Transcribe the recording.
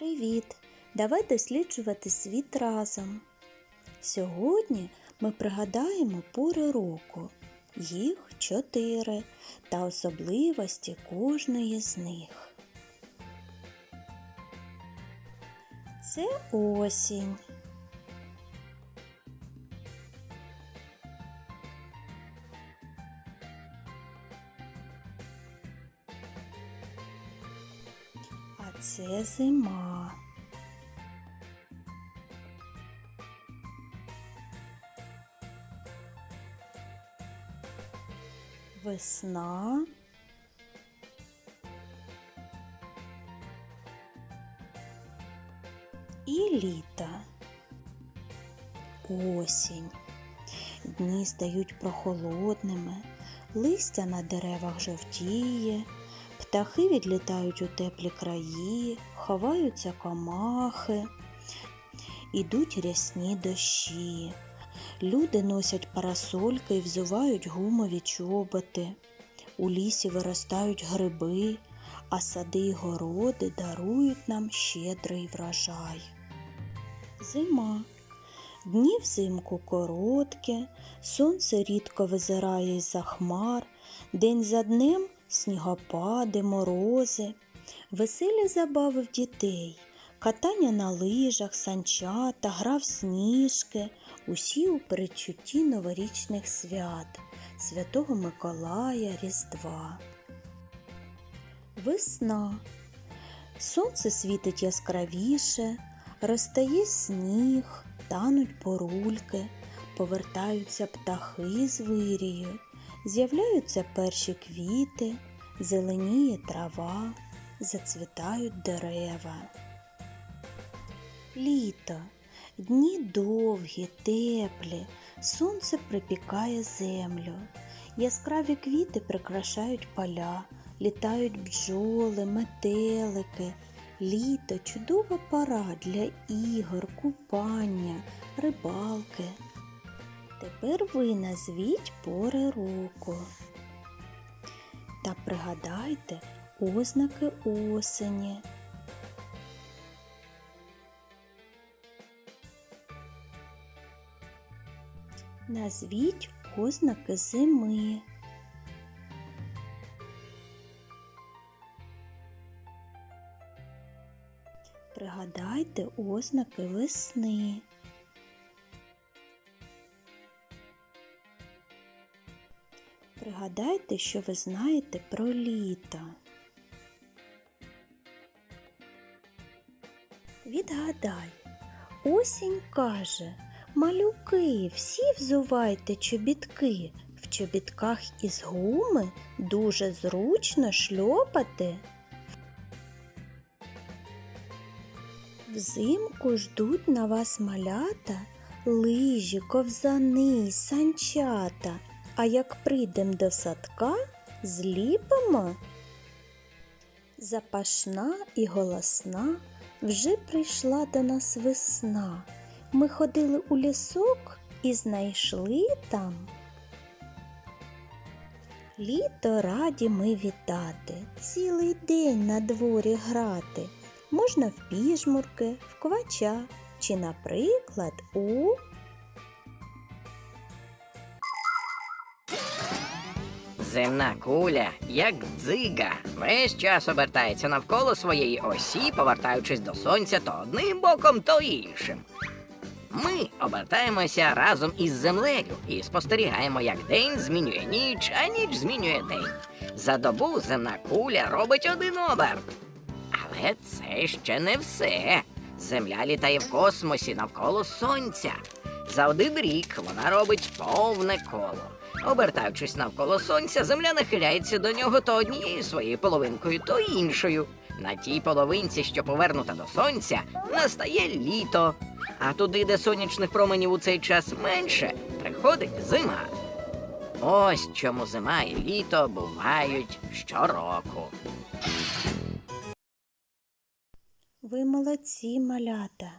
Привіт! Давай досліджувати світ разом. Сьогодні ми пригадаємо пори року. Їх чотири та особливості кожної з них. Це осінь. Це зима. Весна. І літо. Осінь. Дні стають прохолодними, листя на деревах жовтіє, птахи відлітають у теплі краї, ховаються комахи, ідуть рясні дощі. Люди носять парасольки і взувають гумові чоботи. У лісі виростають гриби, а сади й городи дарують нам щедрий врожай. Зима. Дні взимку короткі, сонце рідко визирає із-за хмар, день за днем снігопади, морози, веселі забави в дітей, катання на лижах, санчата, гра в сніжки, усі у передчутті новорічних свят, Святого Миколая, Різдва. Весна. Сонце світить яскравіше, розтає сніг, тануть порульки, повертаються птахи з вирію, з'являються перші квіти, зеленіє трава, зацвітають дерева. Літо. Дні довгі, теплі, сонце припікає землю. Яскраві квіти прикрашають поля, літають бджоли, метелики. Літо чудова пора для ігор, купання, рибалки. Тепер ви назвіть пори року. Та пригадайте ознаки осені. Назвіть ознаки зими. Пригадайте ознаки весни. Пригадайте, що ви знаєте про літо. Відгадай, осінь каже, малюки, всі взувайте чобітки. В чобітках із гуми дуже зручно шльопати. Взимку ждуть на вас малята, лижі, ковзани, санчата. А як прийдем до садка, зліпимо. Запашна і голосна вже прийшла до нас весна. Ми ходили у лісок і знайшли там. Літо раді ми вітати, цілий день на дворі грати. Можна в піжмурки, в квача чи, наприклад, у Земна куля, як дзига, весь час обертається навколо своєї осі, повертаючись до сонця то одним боком, то іншим. Ми обертаємося разом із землею і спостерігаємо, як день змінює ніч, а ніч змінює день. За добу земна куля робить один оберт. Але це ще не все. Земля літає в космосі навколо сонця. За один рік вона робить повне коло. Обертаючись навколо сонця, земля нахиляється до нього то однією своєю половинкою, то іншою. На тій половинці, що повернута до сонця, настає літо. А туди, де сонячних променів у цей час менше, приходить зима. Ось чому зима і літо бувають щороку. ви молодці малята.